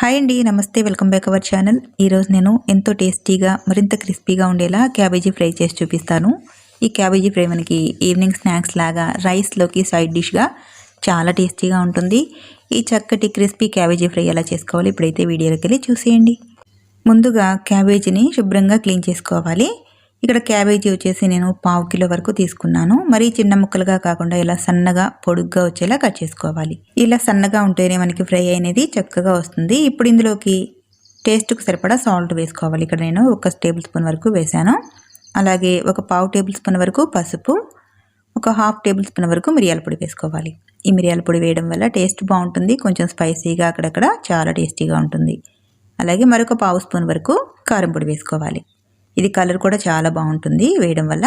Hi అండి నమస్తే welcome back our channel. ఈరోజు నేను ఎంతో టేస్టీగా మరింత క్రిస్పీగా ఉండేలా క్యాబేజీ ఫ్రై చేసి చూపిస్తాను. ఈ క్యాబేజీ ఫ్రై మనకి ఈవినింగ్ స్నాక్స్ లాగా రైస్లోకి సైడ్ డిష్గా చాలా టేస్టీగా ఉంటుంది. ఈ చక్కటి క్రిస్పీ క్యాబేజీ ఫ్రై ఎలా చేసుకోవాలి ఇప్పుడైతే వీడియోలోకి వెళ్ళి చూసేయండి. ముందుగా క్యాబేజీని శుభ్రంగా క్లీన్ చేసుకోవాలి. ఇక్కడ క్యాబేజీ వచ్చేసి నేను పావు కిలో వరకు తీసుకున్నాను. మరీ చిన్న ముక్కలుగా కాకుండా ఇలా సన్నగా పొడుగ్గా వచ్చేలా కట్ చేసుకోవాలి. ఇలా సన్నగా ఉంటేనే మనకి ఫ్రై అనేది చక్కగా వస్తుంది. ఇప్పుడు ఇందులోకి టేస్ట్కి సరిపడా సాల్ట్ వేసుకోవాలి. ఇక్కడ నేను ఒక టేబుల్ స్పూన్ వరకు వేసాను అలాగే ఒక పావు టేబుల్ స్పూన్ వరకు పసుపు ఒక హాఫ్ టేబుల్ స్పూన్ వరకు మిరియాల పొడి వేసుకోవాలి. ఈ మిరియాల పొడి వేయడం వల్ల టేస్ట్ బాగుంటుంది. కొంచెం స్పైసీగా అక్కడక్కడ చాలా టేస్టీగా ఉంటుంది. అలాగే మరొక పావు స్పూన్ వరకు కారం పొడి వేసుకోవాలి. ఇది కలర్ కూడా చాలా బాగుంటుంది వేయడం వల్ల.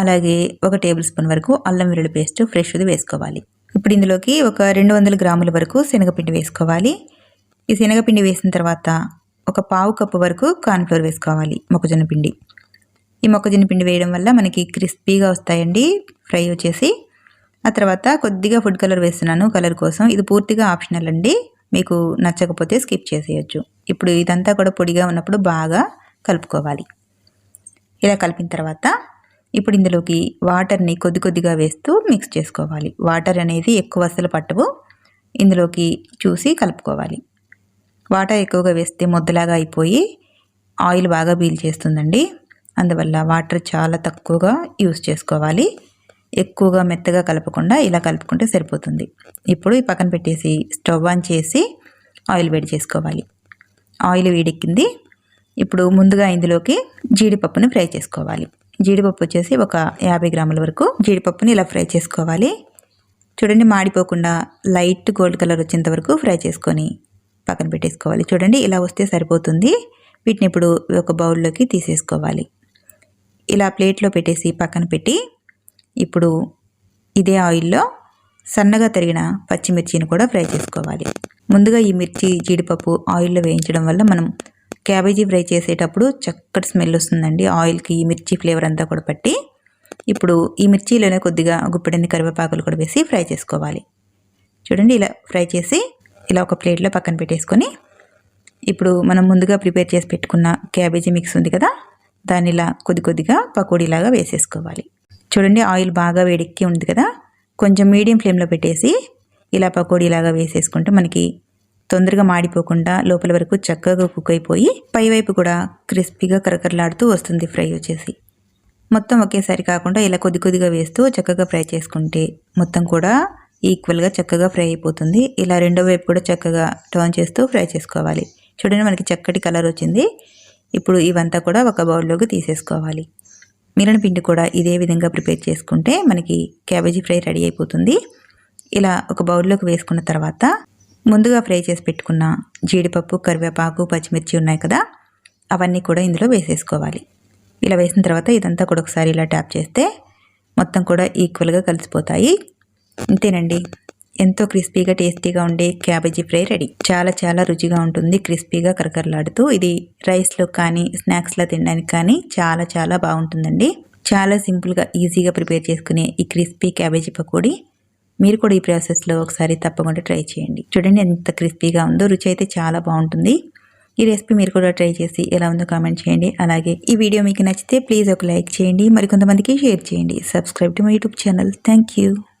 అలాగే ఒక టేబుల్ స్పూన్ వరకు అల్లం వెల్లుల్లి పేస్ట్ ఫ్రెష్ది వేసుకోవాలి. ఇప్పుడు ఇందులోకి ఒక రెండు వందల గ్రాముల వరకు శనగపిండి వేసుకోవాలి. ఈ శనగపిండి వేసిన తర్వాత ఒక పావు కప్పు వరకు కార్న్ఫ్లోర్ వేసుకోవాలి మొక్కజొన్న పిండి. ఈ మొక్కజొన్న పిండి వేయడం వల్ల మనకి క్రిస్పీగా వస్తాయండి ఫ్రై వచ్చేసి. ఆ తర్వాత కొద్దిగా ఫుడ్ కలర్ వేస్తున్నాను కలర్ కోసం. ఇది పూర్తిగా ఆప్షనల్ అండి మీకు నచ్చకపోతే స్కిప్ చేసేయచ్చు. ఇప్పుడు ఇదంతా కూడా పొడిగా ఉన్నప్పుడు బాగా కలుపుకోవాలి. ఇలా కలిపిన తర్వాత ఇప్పుడు ఇందులోకి వాటర్ని కొద్ది కొద్దిగా వేస్తూ మిక్స్ చేసుకోవాలి. వాటర్ అనేది ఎక్కువ అసలు పట్టవు. ఇందులోకి చూసి కలుపుకోవాలి. వాటర్ ఎక్కువగా వేస్తే ముద్దలాగా అయిపోయి ఆయిల్ బాగా బీల్ చేస్తుందండి. అందువల్ల వాటర్ చాలా తక్కువగా యూస్ చేసుకోవాలి. ఎక్కువగా మెత్తగా కలపకుండా ఇలా కలుపుకుంటే సరిపోతుంది. ఇప్పుడు ఈ పక్కన పెట్టేసి స్టవ్ ఆన్ చేసి ఆయిల్ వేడి చేసుకోవాలి. ఆయిల్ వేడెక్కింది. ఇప్పుడు ముందుగా ఇందులోకి జీడిపప్పుని ఫ్రై చేసుకోవాలి. జీడిపప్పు వచ్చేసి ఒక యాభై గ్రాముల వరకు జీడిపప్పుని ఇలా ఫ్రై చేసుకోవాలి. చూడండి మాడిపోకుండా లైట్ గోల్డ్ కలర్ వచ్చేంత వరకు ఫ్రై చేసుకొని పక్కన పెట్టేసుకోవాలి. చూడండి ఇలా వస్తే సరిపోతుంది. వీటిని ఇప్పుడు ఒక బౌల్లోకి తీసేసుకోవాలి. ఇలా ప్లేట్లో పెట్టేసి పక్కన పెట్టి ఇప్పుడు ఇదే ఆయిల్లో సన్నగా తరిగిన పచ్చిమిర్చిని కూడా ఫ్రై చేసుకోవాలి. ముందుగా ఈ మిర్చి జీడిపప్పు ఆయిల్లో వేయించడం వల్ల మనం క్యాబేజీ ఫ్రై చేసేటప్పుడు చక్కటి స్మెల్ వస్తుందండి. ఆయిల్కి ఈ మిర్చి ఫ్లేవర్ అంతా కూడా పట్టి ఇప్పుడు ఈ మిర్చిలోనే కొద్దిగా గుప్పెడన్ని కరివేపాకులు కూడా వేసి ఫ్రై చేసుకోవాలి. చూడండి ఇలా ఫ్రై చేసి ఇలా ఒక ప్లేట్లో పక్కన పెట్టేసుకొని ఇప్పుడు మనం ముందుగా ప్రిపేర్ చేసి పెట్టుకున్న క్యాబేజీ మిక్స్ ఉంది కదా దాన్ని ఇలా కొద్ది కొద్దిగా పకోడీలాగా వేసేసుకోవాలి. చూడండి ఆయిల్ బాగా వేడెక్కి ఉంది కదా కొంచెం మీడియం ఫ్లేమ్లో పెట్టేసి ఇలా పకోడీలాగా వేసేసుకుంటే మనకి తొందరగా మాడిపోకుండా లోపల వరకు చక్కగా కుక్ అయిపోయి పైవైపు కూడా క్రిస్పీగా కరకరలాడుతూ వస్తుంది ఫ్రై వచ్చేసి. మొత్తం ఒకేసారి కాకుండా ఇలా కొద్ది కొద్దిగా వేస్తూ చక్కగా ఫ్రై చేసుకుంటే మొత్తం కూడా ఈక్వల్గా చక్కగా ఫ్రై అయిపోతుంది. ఇలా రెండో వైపు కూడా చక్కగా టర్న్ చేస్తూ ఫ్రై చేసుకోవాలి. చూడండి మనకి చక్కటి కలర్ వచ్చింది. ఇప్పుడు ఇవంతా కూడా ఒక బౌల్లోకి తీసేసుకోవాలి. మిరణ పిండి కూడా ఇదే విధంగా ప్రిపేర్ చేసుకుంటే మనకి క్యాబేజీ ఫ్రై రెడీ అయిపోతుంది. ఇలా ఒక బౌల్లోకి వేసుకున్న తర్వాత ముందుగా ఫ్రై చేసి పెట్టుకున్న జీడిపప్పు కరివేపాకు పచ్చిమిర్చి ఉన్నాయి కదా? అవన్నీ కూడా ఇందులో వేసేసుకోవాలి. ఇలా వేసిన తర్వాత ఇదంతా కూడా ఒకసారి ఇలా ట్యాప్ చేస్తే మొత్తం కూడా ఈక్వల్గా కలిసిపోతాయి. అంతేనండి ఎంతో క్రిస్పీగా టేస్టీగా ఉండే క్యాబేజీ ఫ్రై రెడీ. చాలా చాలా రుచిగా ఉంటుంది. క్రిస్పీగా కరకరలాడుతూ ఇది రైస్లో కానీ స్నాక్స్లో తినడానికి కానీ చాలా చాలా బాగుంటుందండి. చాలా సింపుల్గా ఈజీగా ప్రిపేర్ చేసుకునే ఈ క్రిస్పీ క్యాబేజీ పకోడీ మీరు కూడా ఈ ప్రాసెస్లో ఒకసారి తప్పకుండా ట్రై చేయండి. చూడండి ఎంత క్రిస్పీగా ఉందో రుచి అయితే చాలా బాగుంటుంది. ఈ రెసిపీ మీరు కూడా ట్రై చేసి ఎలా ఉందో కామెంట్ చేయండి. అలాగే ఈ వీడియో మీకు నచ్చితే ప్లీజ్ ఒక లైక్ చేయండి. మరి కొంతమందికి షేర్ చేయండి. Subscribe to my YouTube channel. Thank you.